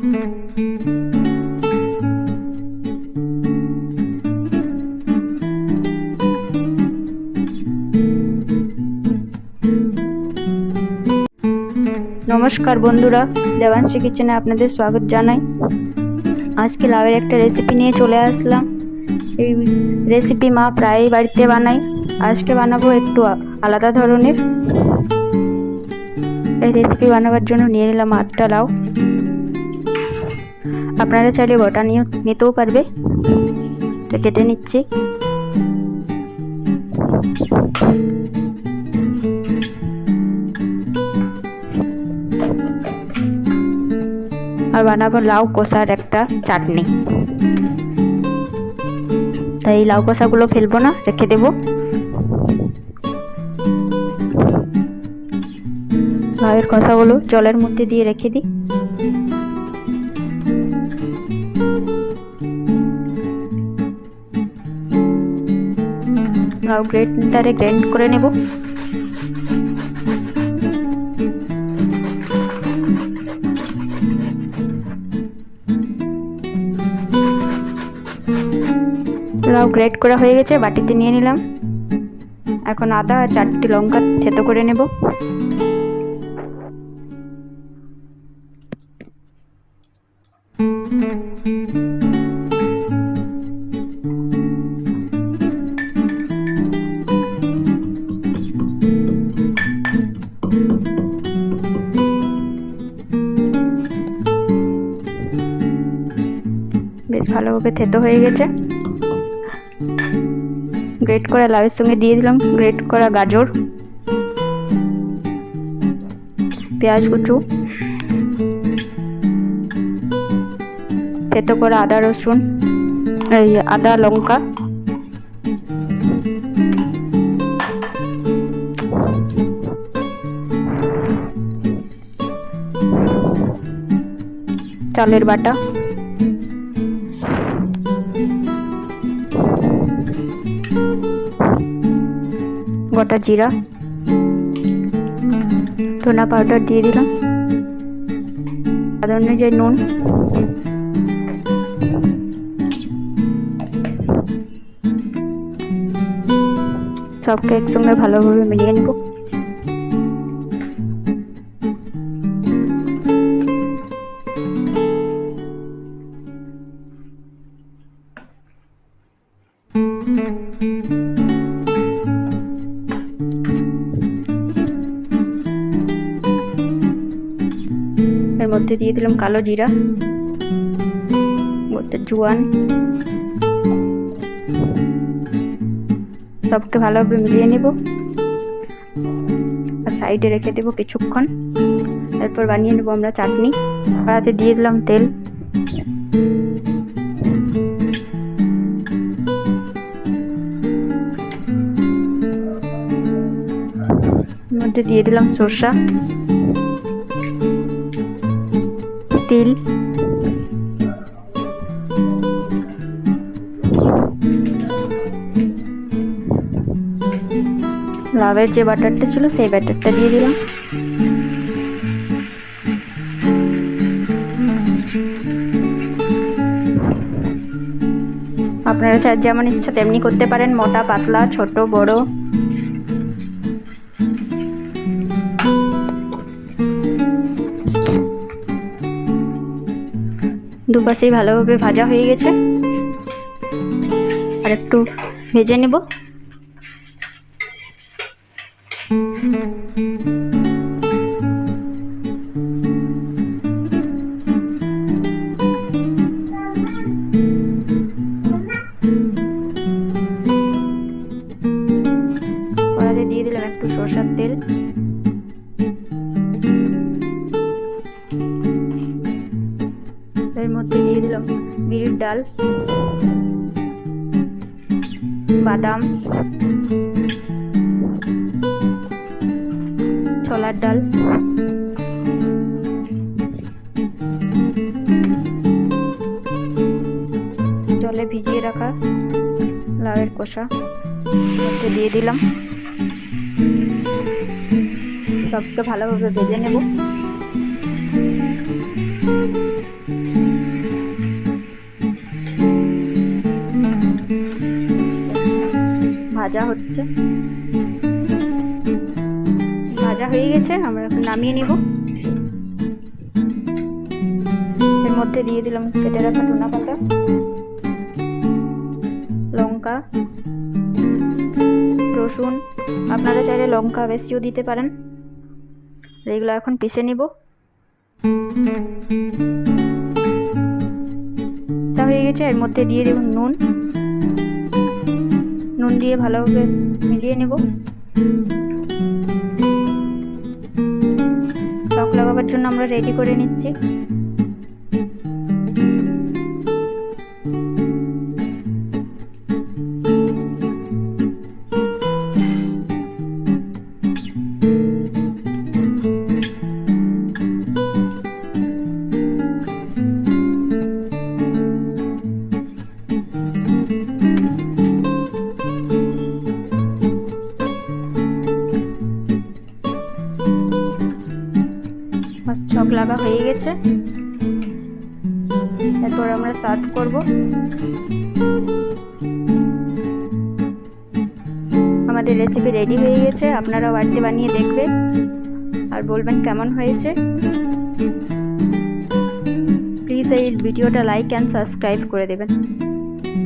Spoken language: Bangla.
নমস্কার বন্ধুরা, দেবাংশী কিচেনে আপনাদের স্বাগত জানাই। আজকে লাউয়ের একটা রেসিপি নিয়ে চলে আসলাম। এই রেসিপি মা প্রায়ই বাড়িতে বানাই আজকে বানাবো একটু আলাদা ধরনের। এই রেসিপি বানাবার জন্য নিয়ে নিলাম আটটা লাউ। আপনারা চাইলে গোটা নিয়ে নিতেও পারবে। তো কেটে নিচ্ছি। আর বানাবো লাউ কষার একটা চাটনি। তাই এই লাউ কষাগুলো ফেলব না, রেখে দেবো। লাউয়ের কষাগুলো জলের মধ্যে দিয়ে রেখে দিই। লাউ গ্রেটারে গ্রাইন্ড করে নেব। লাউ গ্রেট করা হয়ে গেছে, বাটিতে নিয়ে নিলাম। এখন আদা আর চারটি লঙ্কা থেতো করে নেব। বেশ ভালোভাবে থেতো হয়ে গেছে। গ্রেট করা লাউয়ের সঙ্গে দিয়ে দিলাম। গ্রেট করা গাজর, পেঁয়াজ কুচু, থেতো করা আদা রসুন, এই আদা লঙ্কা, চালের বাটা। গোটা জিরা ধনা পাউডার দিয়ে দিলাম স্বাদ অনুযায়ী নুন সবকে একসঙ্গে ভালোভাবে মিলিয়ে নেব। মধ্যে দিয়ে দিলাম কালো জিরা জোয়ান। সবকে ভালোভাবে মিলিয়ে নেব। আর সাইডে রেখে দেবো কিছুক্ষণ। এরপর বানিয়ে নেব আমরা চাটনি। কড়াতে দিয়ে দিলাম তেল। মধ্যে দিয়ে দিলাম সরষা। তিল লাভের যে বাটারটা ছিল, সেই ব্যাটারটা দিয়ে দিলাম। আপনারা যেমন ইচ্ছা তেমনি করতে পারেন। মোটা, পাতলা, ছোট, বড়। দুপাশেই ভালোভাবে ভাজা হয়ে গেছে। আর একটু ভেজে নেব। এর মধ্যে দিয়ে দিলাম। বিরির ডাল, বাদাম, ছোলার ডাল, জলে ভিজিয়ে রাখা লাউয়ের কষা মধ্যে দিয়ে দিলাম। সবকে ভালোভাবে ভেজে নেব। হচ্ছে। ভাজা হয়ে গেছে, আমরা এখন নামিয়ে নিব। এর মধ্যে দিয়ে দিলাম কেটে রাখা ধনা পাতা, লঙ্কা, রসুন। আপনারা চাইলে লঙ্কা বেশিও দিতে পারেন। এগুলো এখন পিষে নিব। তা হয়ে গেছে, এর মধ্যে দিয়ে দেব নুন। নুন দিয়ে ভালোভাবে মিলিয়ে নেব। টক লাগাবার জন্য আমরা রেডি করে নিচ্ছি। লাগা হয়ে গেছে। এরপর আমরা সার্ভ করব। আমাদের রেসিপি রেডি হয়ে গেছে। আপনারা বাড়িতে বানিয়ে দেখবেন। আর বলবেন কেমন হয়েছে। প্লিজ এই ভিডিওটা লাইক অ্যান্ড সাবস্ক্রাইব করে দেবেন।